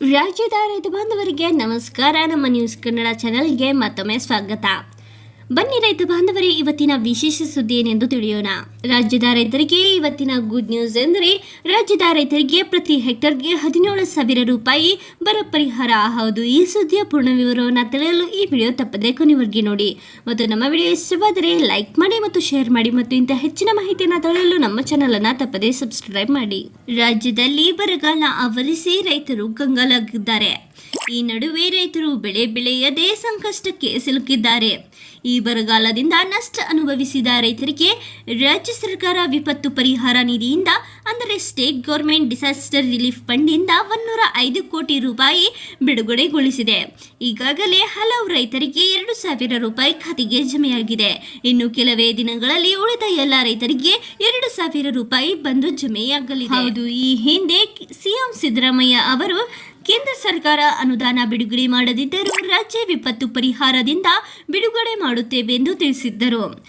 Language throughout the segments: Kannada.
ರಾಜ್ಯದ ರೈತ ಬಾಂಧವರಿಗೆ ನಮಸ್ಕಾರ. ನಮ್ಮ ನ್ಯೂಸ್ ಕನ್ನಡ ಚಾನೆಲ್ಗೆ ಮತ್ತೊಮ್ಮೆ ಸ್ವಾಗತ. ಬನ್ನಿ ರೈತ ಬಾಂಧವರೇ, ಇವತ್ತಿನ ವಿಶೇಷ ಸುದ್ದಿ ಏನೆಂದು ತಿಳಿಯೋಣ. ರಾಜ್ಯದ ರೈತರಿಗೆ ಇವತ್ತಿನ ಗುಡ್ ನ್ಯೂಸ್ ಎಂದರೆ, ರಾಜ್ಯದ ರೈತರಿಗೆ ಪ್ರತಿ ಹೆಕ್ಟರ್ಗೆ ಹದಿನೇಳು ಸಾವಿರ ರೂಪಾಯಿ ಬರ ಪರಿಹಾರ. ಹೌದು, ಈ ಸುದ್ದಿಯ ಪೂರ್ಣ ವಿವರವನ್ನು ತಿಳಿಯಲು ಈ ವಿಡಿಯೋ ತಪ್ಪದೆ ಕೊನೆವರೆಗೆ ನೋಡಿ. ಮತ್ತು ನಮ್ಮ ವಿಡಿಯೋ ಇಷ್ಟವಾದರೆ ಲೈಕ್ ಮಾಡಿ ಮತ್ತು ಶೇರ್ ಮಾಡಿ ಮತ್ತು ಇಂಥ ಹೆಚ್ಚಿನ ಮಾಹಿತಿಯನ್ನು ತಿಳಿಯಲು ನಮ್ಮ ಚಾನಲನ್ನು ತಪ್ಪದೆ ಸಬ್ಸ್ಕ್ರೈಬ್ ಮಾಡಿ. ರಾಜ್ಯದಲ್ಲಿ ಬರಗಾಲ ಆವರಿಸಿ ರೈತರು ಕಂಗಾಲಾಗಿದ್ದಾರೆ. ಈ ನಡುವೆ ರೈತರು ಬೆಳೆ ಬೆಳೆಯದೇ ಸಂಕಷ್ಟಕ್ಕೆ ಸಿಲುಕಿದ್ದಾರೆ. ಈ ಬರಗಾಲದಿಂದ ನಷ್ಟ ಅನುಭವಿಸಿದ ರೈತರಿಗೆ ರಾಜ್ಯ ಸರ್ಕಾರ ವಿಪತ್ತು ಪರಿಹಾರ ನಿಧಿಯಿಂದ, ಅಂದರೆ ಸ್ಟೇಟ್ ಗೌರ್ಮೆಂಟ್ ಡಿಸಾಸ್ಟರ್ ರಿಲೀಫ್ ಫಂಡ್ನಿಂದ ಒನ್ನೂರ ಐದು ಕೋಟಿ ರೂಪಾಯಿ ಬಿಡುಗಡೆಗೊಳಿಸಿದೆ. ಈಗಾಗಲೇ ಹಲವು ರೈತರಿಗೆ ಎರಡು ಸಾವಿರ ರೂಪಾಯಿ ಖಾತೆಗೆ ಜಮೆಯಾಗಿದೆ. ಇನ್ನು ಕೆಲವೇ ದಿನಗಳಲ್ಲಿ ಉಳಿದ ಎಲ್ಲ ರೈತರಿಗೆ ಎರಡು ಸಾವಿರ ರೂಪಾಯಿ ಬಂದು ಜಮೆಯಾಗಲಿದೆ. ಹೌದು, ಈ ಹಿಂದೆ ಸಿಎಂ ಸಿದ್ದರಾಮಯ್ಯ ಅವರು ಕೇಂದ್ರ ಸರ್ಕಾರ ಅನುದಾನ ಬಿಡುಗಡೆ ಮಾಡದಿದ್ದರೂ ರಾಜ್ಯ ವಿಪತ್ತು ಪರಿಹಾರದಿಂದ ಬಿಡುಗಡೆ ಮಾಡುತ್ತೇವೆ ಎಂದು ತಿಳಿಸಿದ್ದರು.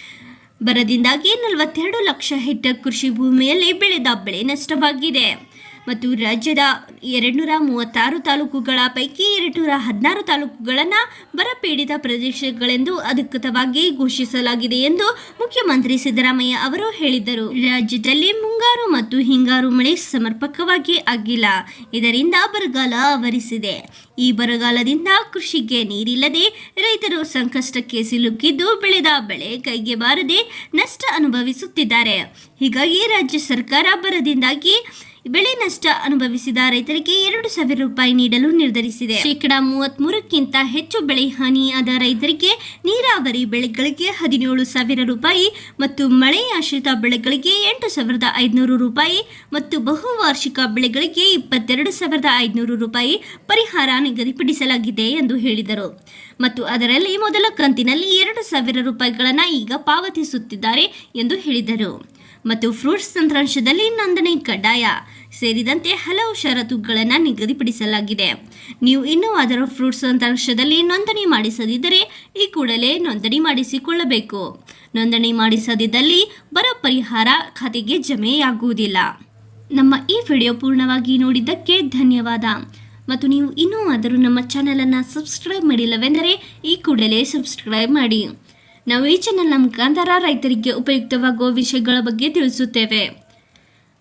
ಬರದಿಂದಾಗಿ ನಲವತ್ತೆರಡು ಲಕ್ಷ ಹೆಕ್ಟರ್ ಕೃಷಿ ಭೂಮಿಯಲ್ಲಿ ಬೆಳೆದ ಬೆಳೆ ನಷ್ಟವಾಗಿದೆ. ಮತ್ತು ರಾಜ್ಯದ ಎರಡುನೂರ ಮೂವತ್ತಾರು ತಾಲೂಕುಗಳ ಪೈಕಿ ಎರಡುನೂರ ಹದಿನಾರು ತಾಲೂಕುಗಳನ್ನು ಬರಪೀಡಿತ ಪ್ರದೇಶಗಳೆಂದು ಅಧಿಕೃತವಾಗಿ ಘೋಷಿಸಲಾಗಿದೆ ಎಂದು ಮುಖ್ಯಮಂತ್ರಿ ಸಿದ್ದರಾಮಯ್ಯ ಅವರು ಹೇಳಿದರು ರಾಜ್ಯದಲ್ಲಿ ಮುಂಗಾರು ಮತ್ತು ಹಿಂಗಾರು ಮಳೆ ಸಮರ್ಪಕವಾಗಿ ಆಗಿಲ್ಲ. ಇದರಿಂದ ಬರಗಾಲ ಆವರಿಸಿದೆ. ಈ ಬರಗಾಲದಿಂದ ಕೃಷಿಗೆ ನೀರಿಲ್ಲದೆ ರೈತರು ಸಂಕಷ್ಟಕ್ಕೆ ಸಿಲುಕಿದ್ದು ಬೆಳೆದ ಬೆಳೆ ಕೈಗೆ ಬಾರದೆ ನಷ್ಟ ಅನುಭವಿಸುತ್ತಿದ್ದಾರೆ. ಹೀಗಾಗಿ ರಾಜ್ಯ ಸರ್ಕಾರ ಬರದಿಂದಾಗಿ ಬೆಳೆ ನಷ್ಟ ಅನುಭವಿಸಿದ ರೈತರಿಗೆ ಎರಡು ಸಾವಿರ ರೂಪಾಯಿ ನೀಡಲು ನಿರ್ಧರಿಸಿದೆ. ಶೇಕಡ ಮೂವತ್ಮೂರಕ್ಕಿಂತ ಹೆಚ್ಚು ಬೆಳೆ ಹಾನಿಯಾದ ರೈತರಿಗೆ ನೀರಾವರಿ ಬೆಳೆಗಳಿಗೆ ಹದಿನೇಳು ಸಾವಿರ ರೂಪಾಯಿ ಮತ್ತು ಮಳೆ ಆಶ್ರಿತ ಬೆಳೆಗಳಿಗೆ ಎಂಟು ಸಾವಿರದ ಐದುನೂರು ರೂಪಾಯಿ ಮತ್ತು ಬಹುವಾರ್ಷಿಕ ಬೆಳೆಗಳಿಗೆ ಇಪ್ಪತ್ತೆರಡು ಸಾವಿರದ ಐದುನೂರು ರೂಪಾಯಿ ಪರಿಹಾರ ನಿಗದಿಪಡಿಸಲಾಗಿದೆ ಎಂದು ಹೇಳಿದರು. ಮತ್ತು ಅದರಲ್ಲಿ ಮೊದಲ ಕಂತಿನಲ್ಲಿ ಎರಡು ಸಾವಿರ ರೂಪಾಯಿಗಳನ್ನು ಈಗ ಪಾವತಿಸುತ್ತಿದ್ದಾರೆ ಎಂದು ಹೇಳಿದರು. ಮತ್ತು ಫ್ರೂಟ್ಸ್ ತಂತ್ರಾಂಶದಲ್ಲಿ ನೋಂದಣಿ ಕಡ್ಡಾಯ. ಸೇರಿದಂತೆ ಹಲವು ಷರತ್ತುಗಳನ್ನು ನಿಗದಿಪಡಿಸಲಾಗಿದೆ. ನೀವು ಇನ್ನೂ ಅದರ ಫ್ರೂಟ್ಸ್ ತಂತ್ರಾಂಶದಲ್ಲಿ ನೋಂದಣಿ ಮಾಡಿಸದಿದ್ದರೆ ಈ ಕೂಡಲೇ ನೋಂದಣಿ ಮಾಡಿಸಿಕೊಳ್ಳಬೇಕು. ನೋಂದಣಿ ಮಾಡಿಸದಿದ್ದಲ್ಲಿ ಬರ ಪರಿಹಾರ ಖಾತೆಗೆ ಜಮೆಯಾಗುವುದಿಲ್ಲ. ನಮ್ಮ ಈ ವಿಡಿಯೋ ಪೂರ್ಣವಾಗಿ ನೋಡಿದ್ದಕ್ಕೆ ಧನ್ಯವಾದ. ಮತ್ತು ನೀವು ಇನ್ನೂ ಆದರೂ ನಮ್ಮ ಚಾನಲನ್ನು ಸಬ್ಸ್ಕ್ರೈಬ್ ಮಾಡಿಲ್ಲವೆಂದರೆ ಈ ಕೂಡಲೇ ಸಬ್ಸ್ಕ್ರೈಬ್ ಮಾಡಿ. ನಾವು ಈ ಚಾನಲ್ನ ಮುಖಾಂತರ ರೈತರಿಗೆ ಉಪಯುಕ್ತವಾಗುವ ವಿಷಯಗಳ ಬಗ್ಗೆ ತಿಳಿಸುತ್ತೇವೆ.